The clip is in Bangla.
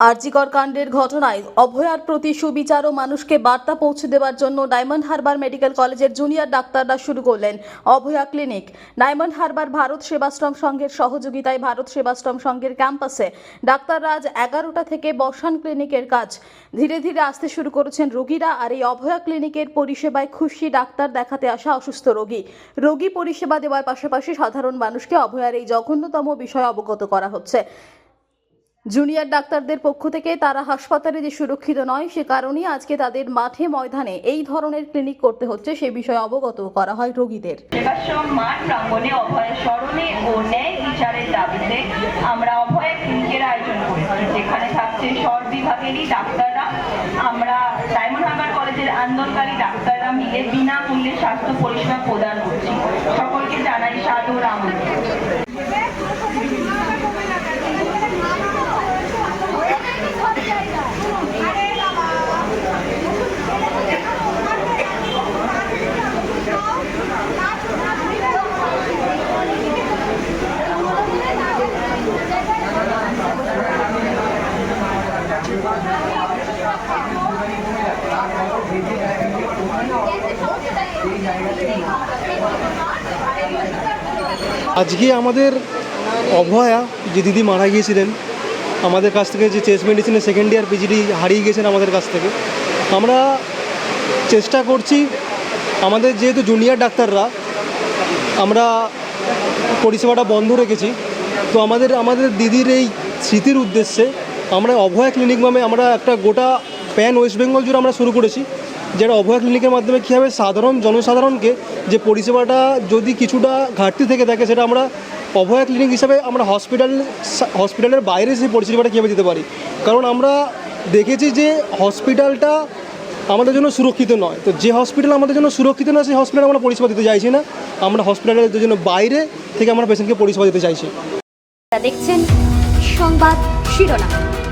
আরজিকর কাণ্ডের ঘটনায় অভয়ার প্রতি সুবিচার ও মানুষকে বার্তা পৌঁছে দেওয়ার জন্য ডায়মন্ড হারবার মেডিকেল কলেজের জুনিয়র ডাক্তাররা শুরু করলেন অভয়া ক্লিনিক। ডায়মন্ড হারবার ভারত সেবাশ্রম সংঘের সহযোগিতায় ভারত সেবাশ্রম সংঘের ক্যাম্পাসে ডাক্তাররা আজ এগারোটা থেকে বসান ক্লিনিকের কাজ। ধীরে ধীরে আসতে শুরু করেছেন রোগীরা আর এই অভয়া ক্লিনিকের পরিষেবায় খুশি ডাক্তার দেখাতে আসা অসুস্থ রোগী। রোগী পরিষেবা দেওয়ার পাশাপাশি সাধারণ মানুষকে অভয়ার এই জঘন্যতম বিষয় অবগত করা হচ্ছে। জুনিয়র ডাক্তারদের পক্ষ থেকে তারা হাসপাতালে যে সুরক্ষিত নয়, সে কারণেই আজকে তাদের মাঠে ময়দানে এই ধরনের ক্লিনিক করতে হচ্ছে। সে বিষয়ে অবগত করা হয় রোগীদের। ও আমরা ক্লিনিকের আয়োজন যেখানে ডাক্তাররা। আমরা ডায়মন্ড কলেজের আন্দোলনকারী ডাক্তাররা মিলে বিনামূল্যে স্বাস্থ্য পরিষেবা প্রদান করছি। সকলকে জানাই সাদর আমন্ত্রণ। আজকে আমাদের অভয়া যে দিদি মারা গিয়েছিলেন, আমাদের কাছ থেকে যে চেস্ট মেডিসিনের সেকেন্ড ইয়ার পিজিডি হারিয়ে গেছেন আমাদের কাছ থেকে। আমরা চেষ্টা করছি, আমাদের যেহেতু জুনিয়র ডাক্তাররা, আমরা পরিষেবাটা বন্ধ রেখেছি। তো আমাদের আমাদের দিদির এই স্মৃতির উদ্দেশ্যে আমরা অভয়া ক্লিনিক নামে আমরা একটা গোটা প্যান ওয়েস্ট বেঙ্গল জুড়ে আমরা শুরু করেছি, যেটা অভয়া ক্লিনিকের মাধ্যমে কী হবে, সাধারণ জনসাধারণকে যে পরিষেবাটা যদি কিছুটা ঘাটতি থেকে থাকে সেটা আমরা অভয়া ক্লিনিক হিসাবে আমরা হসপিটাল হসপিটালের বাইরে সেই পরিষেবাটা কীভাবে দিতে পারি? কারণ আমরা দেখেছি যে হসপিটালটা আমাদের জন্য সুরক্ষিত নয়। তো যে হসপিটাল আমাদের জন্য সুরক্ষিত না, সেই হসপিটাল আমরা পরিষেবা দিতে চাইছি না। আমরা হসপিটালের জন্য বাইরে থেকে আমরা পেশেন্টকে পরিষেবা দিতে চাইছি। দেখছেন সংবাদ শিরোনাম।